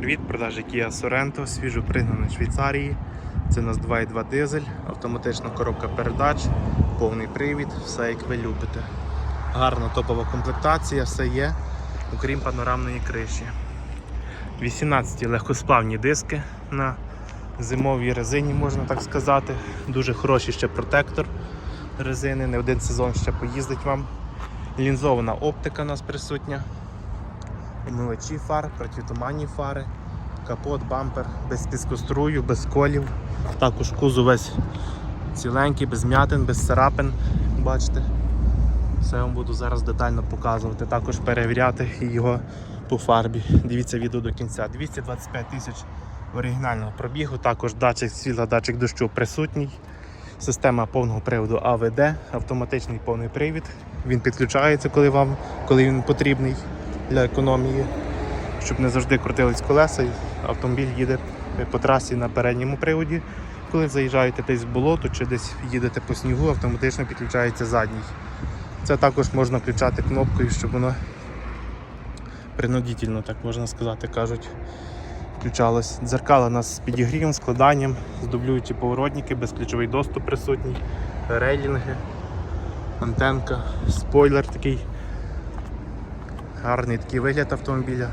Привіт, продажі Kia Sorento, свіжо пригнаний Швейцарії. Це у нас 2.2 дизель, автоматична коробка передач, повний привід, все як ви любите. Гарна топова комплектація, все є, окрім панорамної криші. 18 легкосплавні диски на зимовій резині, можна так сказати. Дуже хороший ще протектор резини, не один сезон ще поїздить вам. Лінзована оптика у нас присутня. Омивачі фар, протитуманні фари, капот, бампер без піскострую, без колів. Також кузов весь ціленький, без м'ятин, без царапин. Бачите? Все вам буду зараз детально показувати, також перевіряти його по фарбі. Дивіться відео до кінця. 225 тисяч оригінального пробігу, також датчик світла, датчик дощу присутній. Система повного приводу АВД, автоматичний повний привід. Він підключається, коли вам коли він потрібний для економії, щоб не завжди крутились колеса. і Автомобіль їде по трасі на передньому приводі. Коли заїжджаєте десь в болото чи десь їдете по снігу, автоматично підключається задній. Це також можна включати кнопкою, щоб воно принудительно, так можна сказати, кажуть, включалось. Дзеркала у нас з підігрівом, складанням, здублюючі поворотники, безключовий доступ присутній, рейлінги, антенка, спойлер такий. Гарний такий вигляд автомобіля.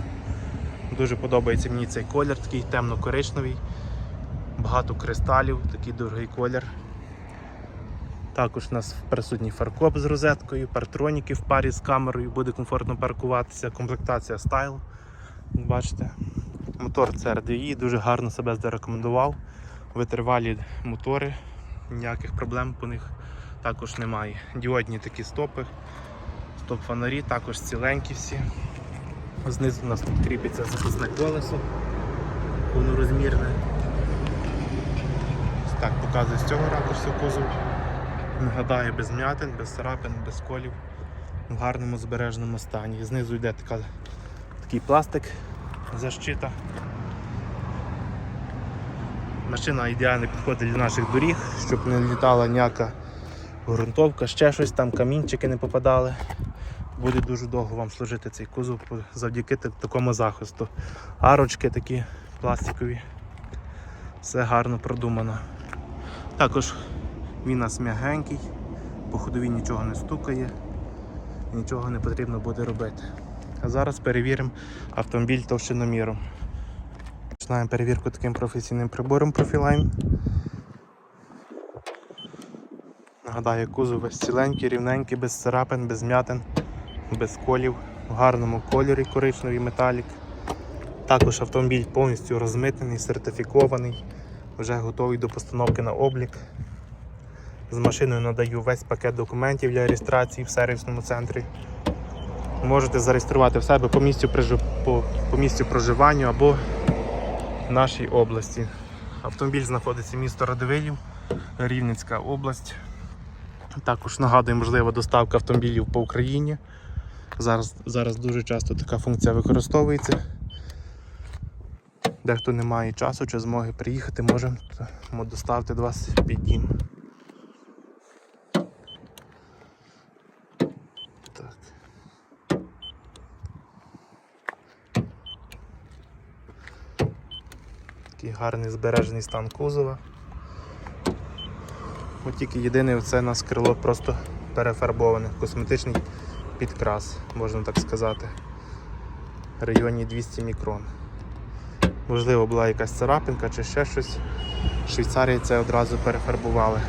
Дуже подобається мені цей колір, такий темно-коричневий, багато кристалів, такий дорогий колір. Також у нас присутній фаркоп з розеткою, партроніки в парі з камерою, буде комфортно паркуватися, комплектація стайл. Бачите, мотор CRDI дуже гарно себе зарекомендував. Витривалі мотори, ніяких проблем по них також немає. Діодні такі стопи, стоп фонарі, також ціленькі всі. Знизу у нас тут кріпиться захисне колесо повнорозмірне. Ось Так, показую з цього ракурсу кузов. Нагадаю, без м'ятин, без царапин, без колів, в гарному збереженому стані. Знизу йде така, такий пластик защита. Машина ідеально підходить для наших доріг, щоб не літала ніяка ґрунтовка, ще щось там, камінчики не попадали. Буде дуже довго вам служити цей кузов завдяки такому захисту. Арочки такі пластикові. Все гарно продумано. Також він у нас м'ягенький, по ходові нічого не стукає, нічого не потрібно буде робити. А зараз перевіримо автомобіль товщиноміром. Починаємо перевірку таким професійним прибором Profiline. Нагадаю, кузов весь ціленький, рівненький, без царапин, без м'ятин, без колів, в гарному кольорі коричневий металік. Також автомобіль повністю розмитнений, сертифікований, вже готовий до постановки на облік. З машиною надаю весь пакет документів для реєстрації в сервісному центрі. Можете зареєструвати в себе по місцю, по, по місцю проживання або в нашій області. Автомобіль знаходиться в місто Радивилів, Рівненська область. Також нагадую, можлива доставка автомобілів по Україні. Зараз, зараз дуже часто така функція використовується. Дехто не має часу чи змоги приїхати, можемо доставити до вас під дім. Так. Такий гарний збережений стан кузова. От тільки єдине це у нас крило просто перефарбоване, косметичний підкрас, можна так сказати. В районі 200 мікрон. Можливо, була якась царапинка чи ще щось. В Швейцарії це одразу перефарбували.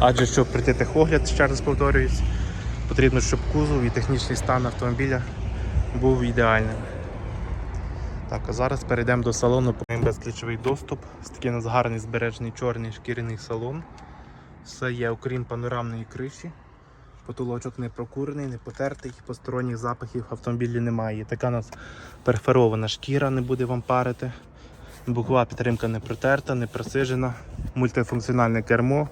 Адже щоб прийти техогляд, ще раз повторююсь, потрібно, щоб кузов і технічний стан автомобіля був ідеальним. Так, а зараз перейдемо до салону, безключовий доступ. Ось такий у нас гарний збережений чорний шкіряний салон. Все є, окрім панорамної криші. Потолочок не прокурений, не потертий, посторонніх запахів в автомобілі немає. Така у нас перфорована шкіра, не буде вам парити. Бокова підтримка не протерта, не просижена, мультифункціональне кермо.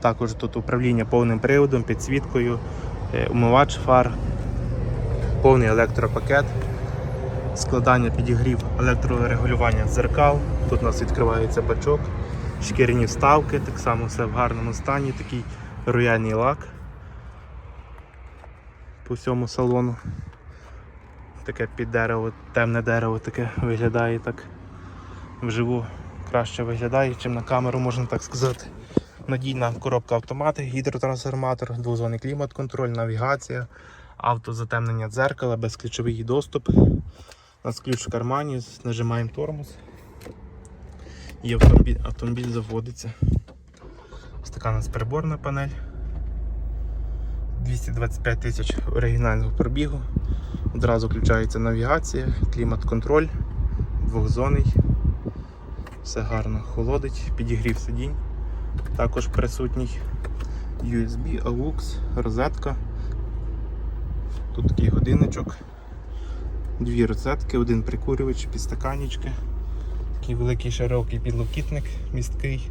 Також тут управління повним приводом, підсвіткою, е, умивач фар, повний електропакет, складання підігрів електрорегулювання дзеркал. Тут у нас відкривається бачок, шкіряні вставки, так само все в гарному стані, такий рояльний лак по всьому салону. таке під дерево, темне дерево таке виглядає так вживу краще виглядає, чим на камеру, можна так сказати. Надійна коробка автомати, гідротрансформатор, двозонний клімат-контроль, навігація, автозатемнення дзеркала, безключовий доступ. У нас ключ в кармані, нажимаємо тормоз. І автомобіль, автомобіль заводиться. Ось така у нас приборна панель. 225 тисяч оригінального пробігу. Одразу включається навігація, клімат-контроль, двохзонний. Все гарно холодить, підігрів сидінь. Також присутній USB, AUX, розетка. Тут такий годинничок, дві розетки, один прикурювач, підстаканнички. Такий великий широкий підлокітник місткий.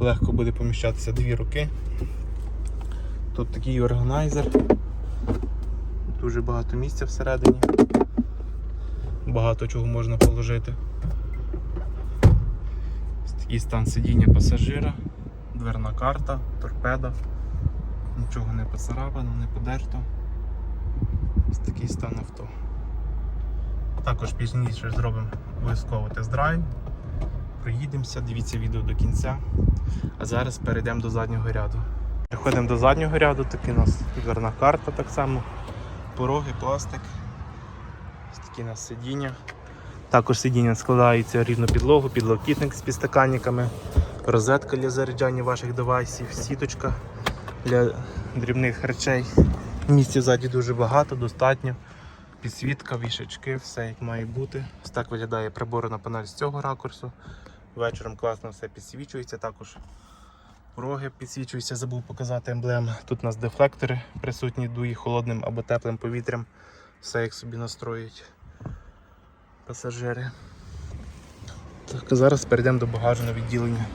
Легко буде поміщатися дві руки. Тут такий органайзер. Дуже багато місця всередині. Багато чого можна положити. Ось такий стан сидіння пасажира, дверна карта, торпеда. Нічого не поцарапано, не подерто. Ось такий стан авто. Також пізніше зробимо обов'язково тест-драйв. Проїдемося, дивіться відео до кінця. А зараз перейдемо до заднього ряду. Переходимо до заднього ряду, такий у нас дверна карта так само, пороги, пластик. Ось такі у нас сидіння. Також сидіння складається рівно підлогу, підлокітник з підстаканниками, розетка для заряджання ваших девайсів, сіточка для дрібних речей. Місця ззаді дуже багато, достатньо. Підсвітка, вішачки, все як має бути. Ось так виглядає приборна панель з цього ракурсу. Вечором класно все підсвічується. Також пороги підсвічуються, забув показати емблему. Тут у нас дефлектори присутні, дує холодним або теплим повітрям. Все як собі настроюють пасажири. Так, зараз перейдемо до багажного відділення.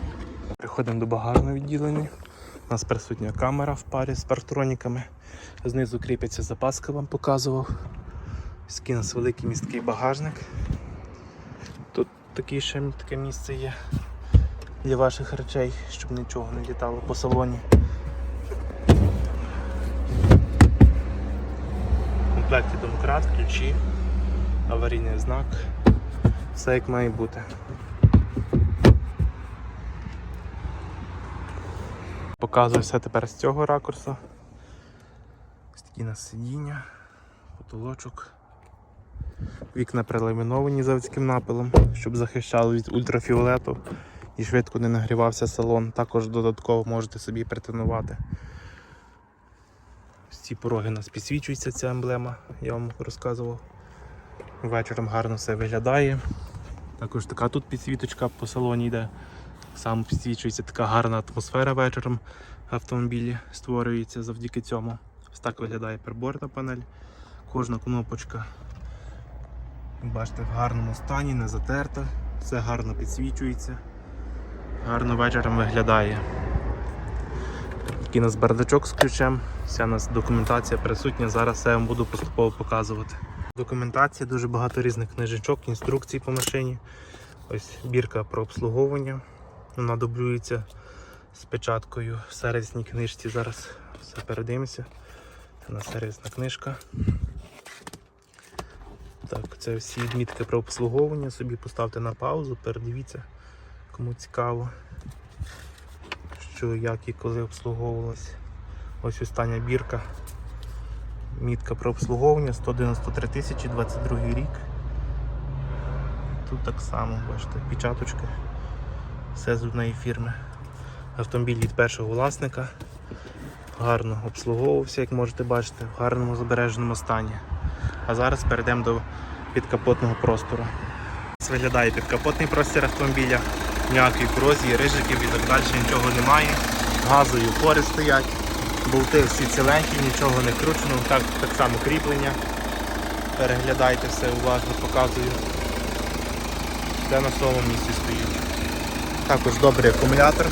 Приходимо до багажного відділення. У нас присутня камера в парі з партроніками. Знизу кріпиться запаска, вам показував. Нас великий місткий багажник. Тут таке ще таке місце є для ваших речей, щоб нічого не літало по салоні. В комплекті домкрат, ключі, аварійний знак. Все як має бути. Показую все тепер з цього ракурсу. Ось такі нас сидіння, потолочок. Вікна проламіновані заводським напилом, щоб захищали від ультрафіолету і швидко не нагрівався салон. Також додатково можете собі притонувати. Ці пороги у нас підсвічується ця емблема, я вам розказував. Вечором гарно все виглядає. Також така тут підсвіточка по салоні йде. Сам підсвічується така гарна атмосфера вечором в автомобілі створюється завдяки цьому. Ось так виглядає приборна панель. Кожна кнопочка Бачите, в гарному стані, не затерта, все гарно підсвічується, гарно вечором виглядає. Такий нас бардачок з ключем, вся у нас документація присутня, зараз я вам буду поступово показувати. Документація, дуже багато різних книжечок, інструкцій по машині. Ось бірка про обслуговування. Вона дублюється з печаткою в сервісній книжці. Зараз все передивимося. Це у нас сервісна книжка. Так, це всі відмітки про обслуговування. Собі поставте на паузу, передивіться, кому цікаво, що як і коли обслуговувалось. Ось остання бірка. Мітка про обслуговування 193 тисячі 22 рік. Тут так само, бачите, печаточка. Все з однієї фірми. Автомобіль від першого власника. Гарно обслуговувався, як можете бачити, в гарному збереженому стані. А зараз перейдемо до підкапотного простору. Виглядає підкапотний простір автомобіля, ніякої корозії, рижиків і так далі, нічого немає. Газові опори стоять, болти всі ціленькі, нічого не кручено, так, так само кріплення. Переглядайте все уважно, показую. Все на своєму місці стоїть. Також добрий акумулятор,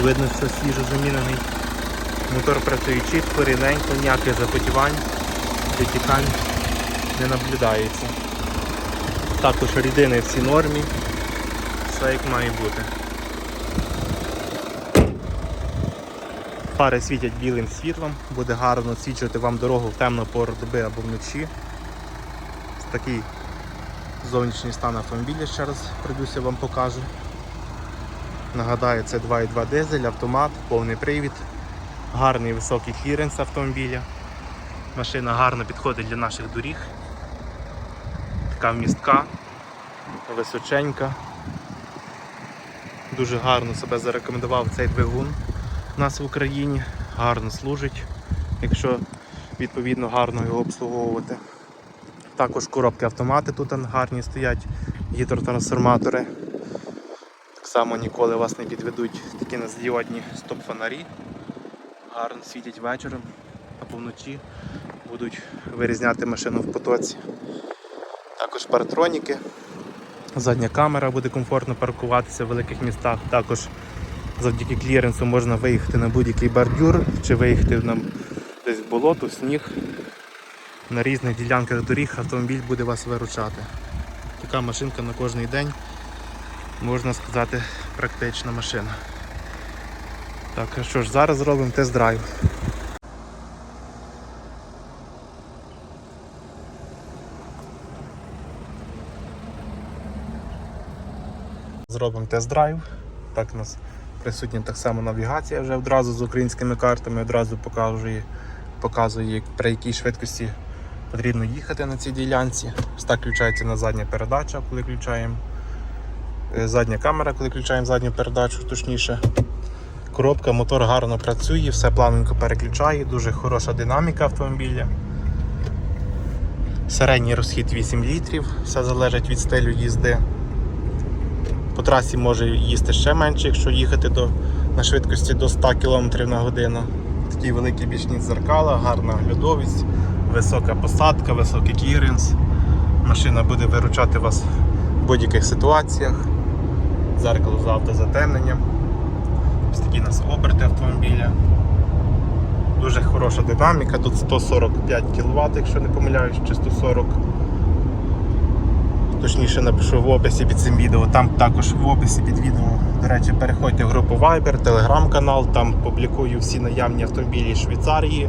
видно, що свіжо замінений. Мотор працює чітко, рівненько, ніяких запотівань, витікань не наблюдається. Також рідини всі нормі, все як має бути. Фари світять білим світлом, буде гарно свічувати вам дорогу в темну пору доби або вночі. такий зовнішній стан автомобіля, ще раз пройдуся вам покажу. Нагадаю, це 2.2 дизель, автомат, повний привід, гарний високий кліренс автомобіля. Машина гарно підходить для наших доріг. Така вмістка, височенька. Дуже гарно себе зарекомендував цей двигун у нас в Україні. Гарно служить, якщо відповідно гарно його обслуговувати. Також коробки автомати тут гарні стоять, гідротрансформатори. Так само ніколи вас не підведуть такі наздіодні стоп-фонарі. Гарно світять вечором або вночі будуть вирізняти машину в потоці. Також паратроніки. Задня камера буде комфортно паркуватися в великих містах. Також завдяки кліренсу можна виїхати на будь-який бордюр чи виїхати на десь в болото, в сніг. На різних ділянках доріг автомобіль буде вас виручати. Така машинка на кожний день, можна сказати, практична машина. Так, що ж, зараз зробимо тест-драйв. Зробимо тест-драйв. Так у нас присутня так само навігація вже одразу з українськими картами, одразу показує, показує при якій швидкості потрібно їхати на цій ділянці. Ось так включається на задня передача, коли включаємо. Е, Задня камера, коли включаємо задню передачу, точніше. Коробка, мотор гарно працює, все плавненько переключає, дуже хороша динаміка автомобіля. Середній розхід 8 літрів, все залежить від стилю їзди. По трасі може їсти ще менше, якщо їхати до, на швидкості до 100 км на годину. Такі великі бічні дзеркала, гарна оглядовість, висока посадка, високий кліренс. Машина буде виручати вас в будь-яких ситуаціях. Дзеркало з автозатемненням. Ось такі у нас оберти автомобіля. Дуже хороша динаміка, тут 145 кВт, якщо не помиляюсь, чи 140 точніше напишу в описі під цим відео. Там також в описі під відео, до речі, переходьте в групу Viber, телеграм-канал, там публікую всі наявні автомобілі Швейцарії,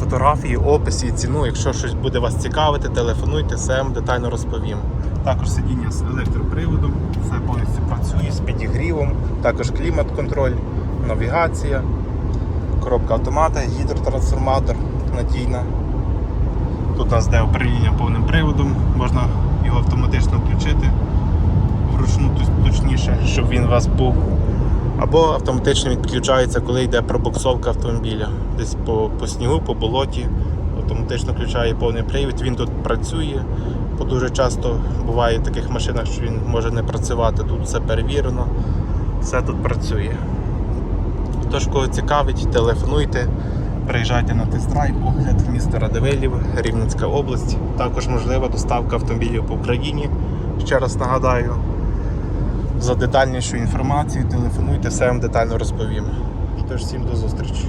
фотографії, описи, ціну. Якщо щось буде вас цікавити, телефонуйте, все детально розповім. Також сидіння з електроприводом, все повністю працює з підігрівом, також клімат-контроль, навігація, коробка автомата, гідротрансформатор надійна. Тут у нас йде управління повним приводом, можна його автоматично включити вручну точніше, щоб він у вас був. Або автоматично він підключається, коли йде пробуксовка автомобіля. Десь по, по снігу, по болоті, автоматично включає повний привід, він тут працює. Бо дуже часто буває в таких машинах, що він може не працювати. Тут все перевірено, все тут працює. Тож, кого цікавить, телефонуйте. Приїжджайте на тест-драйв, огляд міста Радивилів, Рівненська область. Також можлива доставка автомобілів по Україні. Ще раз нагадаю. За детальнішу інформацію телефонуйте, все вам детально розповім. Тож всім до зустрічі.